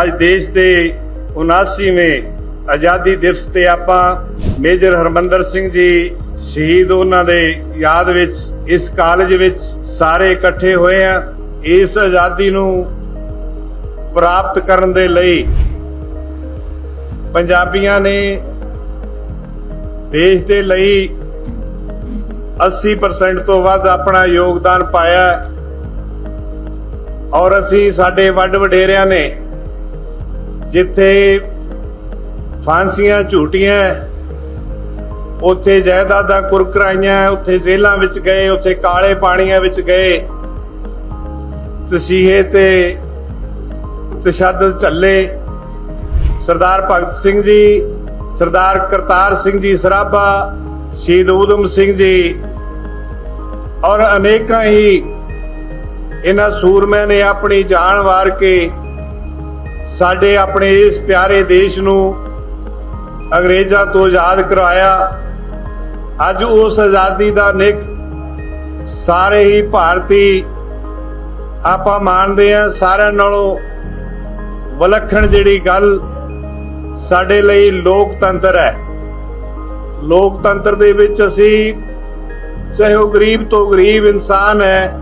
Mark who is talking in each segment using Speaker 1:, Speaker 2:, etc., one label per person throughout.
Speaker 1: ਅੱਜ ਦੇਸ਼ ਦੇ 79ਵੇਂ ਆਜ਼ਾਦੀ ਦਿਵਸ ਤੇ ਆਪਾਂ ਮੇਜਰ ਹਰਮੰਦਰ ਸਿੰਘ ਜੀ ਸ਼ਹੀਦ ਉਹਨਾਂ ਦੇ ਯਾਦ ਵਿੱਚ, ਇਸ ਕਾਲਜ ਵਿੱਚ ਸਾਰੇ ਇਕੱਠੇ ਹੋਏ ਆ। ਇਸ ਆਜ਼ਾਦੀ ਨੂੰ ਪ੍ਰਾਪਤ ਕਰਨ ਦੇ ਲਈ ਪੰਜਾਬੀਆਂ ਨੇ ਦੇਸ਼ ਦੇ ਲਈ 80% ਤੋਂ ਵੱਧ ਆਪਣਾ ਯੋਗਦਾਨ ਪਾਇਆ ਔਰ ਅਸੀਂ ਸਾਡੇ ਵੱਡ ਵਡੇਰਿਆਂ ਨੇ ਜਿੱਥੇ ਫਾਂਸੀਆਂ ਝੂਟੀਆਂ ਉੱਥੇ ਜਾਇਦਾਦਾਂ ਕੁਰਕਰਾਈਆਂ ਉੱਥੇ ਜੇਲਾਂ ਵਿੱਚ ਗਏ, ਉੱਥੇ ਕਾਲੇ ਪਾਣੀਆਂ ਵਿੱਚ ਗਏ। ਤਸੀਹੇ ਤੇ ਤਸ਼ੱਦਦ ਝੱਲੇ। ਸਰਦਾਰ ਭਗਤ ਸਿੰਘ ਜੀ, ਸਰਦਾਰ ਕਰਤਾਰ ਸਿੰਘ ਜੀ ਸਰਾਭਾ, ਸ਼ਹੀਦ ਊਧਮ ਸਿੰਘ ਜੀ ਔਰ ਅਨੇਕਾਂ ਹੀ ਇਹਨਾਂ ਸੂਰਮਿਆਂ ਨੇ ਆਪਣੀ ਜਾਨ ਵਾਰ ਕੇ ਸਾਡੇ ਆਪਣੇ ਇਸ ਪਿਆਰੇ ਦੇਸ਼ ਨੂੰ ਅੰਗਰੇਜ਼ਾਂ ਤੋਂ ਆਜ਼ਾਦ ਕਰਵਾਇਆ। ਅੱਜ ਉਸ ਆਜ਼ਾਦੀ ਦਾ ਨਿਕ ਸਾਰੇ ਹੀ ਭਾਰਤੀ ਆਪਾਂ ਮੰਨਦੇ ਆ ਸਾਰਿਆਂ ਨਾਲੋਂ ਵਿਲੱਖਣ ਜਿਹੜੀ ਗੱਲ ਸਾਡੇ ਲਈ ਲੋਕਤੰਤਰ ਹੈ। ਲੋਕਤੰਤਰ ਦੇ ਵਿੱਚ ਅਸੀਂ ਚਾਹੇ ਉਹ ਗਰੀਬ ਤੋਂ ਗਰੀਬ ਇਨਸਾਨ ਹੈ,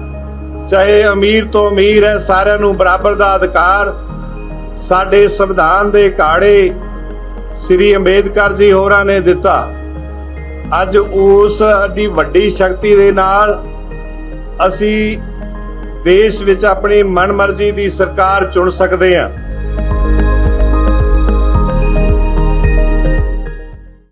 Speaker 1: ਚਾਹੇ ਅਮੀਰ ਤੋਂ ਅਮੀਰ ਹੈ, ਸਾਰਿਆਂ ਨੂੰ ਬਰਾਬਰ ਦਾ ਅਧਿਕਾਰ ਸਾਡੇ ਸੰਵਿਧਾਨ ਦੇ ਕਾੜੇ ਸ੍ਰੀ ਅੰਬੇਦਕਰ ਜੀ ਹੋਰਾਂ ਨੇ ਦਿੱਤਾ। ਅੱਜ ਉਸ ਦੀ ਵੱਡੀ ਸ਼ਕਤੀ ਦੇ ਨਾਲ ਅਸੀਂ ਦੇਸ਼ ਵਿੱਚ ਆਪਣੀ ਮਨਮਰਜ਼ੀ ਦੀ ਸਰਕਾਰ ਚੁਣ ਸਕਦੇ ਹਾਂ।